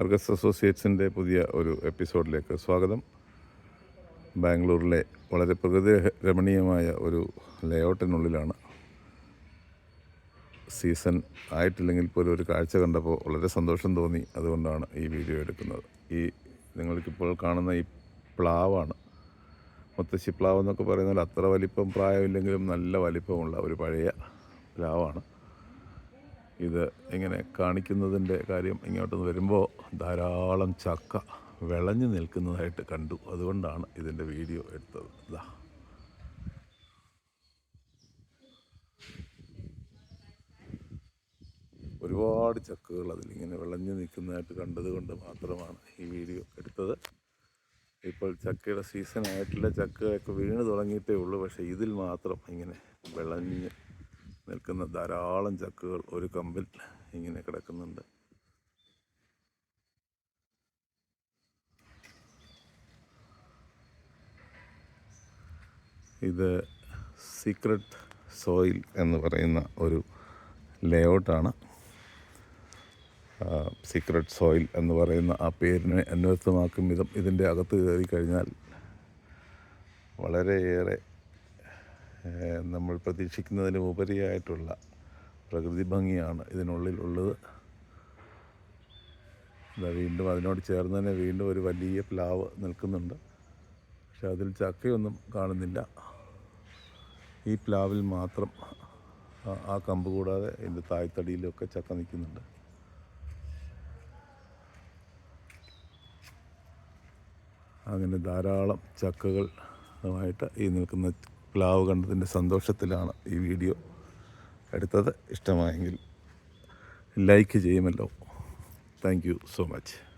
അർഗസ് അസോസിയേറ്റ്സിന്റെ പുതിയ ഒരു എപ്പിസോഡിലേക്ക് സ്വാഗതം. ബാംഗ്ലൂരിലെ വളരെ പ്രകൃതി രമണീയമായ ഒരു ലേഔട്ടിനുള്ളിലാണ് സീസൺ ആയിട്ടില്ലെങ്കിൽ പോലും ഒരു കാഴ്ച കണ്ടപ്പോൾ വളരെ സന്തോഷം തോന്നി അതുകൊണ്ടാണ് ഈ വീഡിയോ എടുക്കുന്നത്. ഈ നിങ്ങൾക്കിപ്പോൾ കാണുന്ന ഈ പ്ലാവാണ്. മുത്തശ്ശി പ്ലാവ് എന്നൊക്കെ പറയുന്നത് അത്ര വലിപ്പം പ്രായമില്ലെങ്കിലും നല്ല വലിപ്പമുള്ള ഒരു പഴയ പ്ലാവാണ്. ഇത് ഇങ്ങനെ കാണിക്കുന്നതിന്റെ കാര്യം ഇങ്ങോട്ട് വരുമ്പോൾ ധാരാളം ചക്ക വിളഞ്ഞു നിൽക്കുന്നതായിട്ട് കണ്ടു. അതുകൊണ്ടാണ് ഇതിന്റെ വീഡിയോ എടുത്തത്. ഇതാ ഒരുപാട് ചക്കകൾ അതിലിങ്ങനെ വിളഞ്ഞു നിൽക്കുന്നതായിട്ട് കണ്ടതുകൊണ്ട് മാത്രമാണ് ഈ വീഡിയോ എടുത്തത്. ഇപ്പോൾ ചക്കയുടെ സീസൺ ആയിട്ടുള്ള ചക്കയൊക്കെ വീണ് തുടങ്ങിയിട്ടേ ഉള്ളൂ. പക്ഷേ ഇതിൽ മാത്രം ഇങ്ങനെ വിളഞ്ഞ് നിൽക്കുന്ന ധാരാളം ചക്കുകൾ ഒരു കമ്പിൽ ഇങ്ങനെ കിടക്കുന്നുണ്ട്. ഇത് സീക്രട്ട് സോയിൽ എന്ന് പറയുന്ന ഒരു ലേഔട്ടാണ് സീക്രട്ട് സോയിൽ എന്ന് പറയുന്ന ആ പേരിനെ അന്വർത്ഥമാക്കും വിധം ഇതിന്റെ അകത്ത് കയറി കഴിഞ്ഞാൽ വളരെയേറെ നമ്മൾ പ്രതീക്ഷിക്കുന്നതിന് ഉപരിയായിട്ടുള്ള പ്രകൃതി ഭംഗിയാണ് ഇതിനുള്ളിലുള്ളത് ഇതാ വീണ്ടും അതിനോട് ചേർന്ന് തന്നെ വീണ്ടും ഒരു വലിയ പ്ലാവ് നിൽക്കുന്നുണ്ട്. പക്ഷെ അതിൽ ചക്കയൊന്നും കാണുന്നില്ല. ഈ പ്ലാവിൽ മാത്രം ആ- ആ കമ്പ് കൂടാതെ ഇതിന്റെ തായ്തടിയിലൊക്കെ ചക്ക നിൽക്കുന്നുണ്ട്. അങ്ങനെ ധാരാളം ചക്കകൾ ായിട്ട് ഈ നിൽക്കുന്ന പ്ലാവ് കണ്ടതിന്റെ സന്തോഷത്തിലാണ് ഈ വീഡിയോ എടുത്തത്. ഇഷ്ടമായെങ്കിൽ ലൈക്ക് ചെയ്യുമല്ലോ. Thank you so much.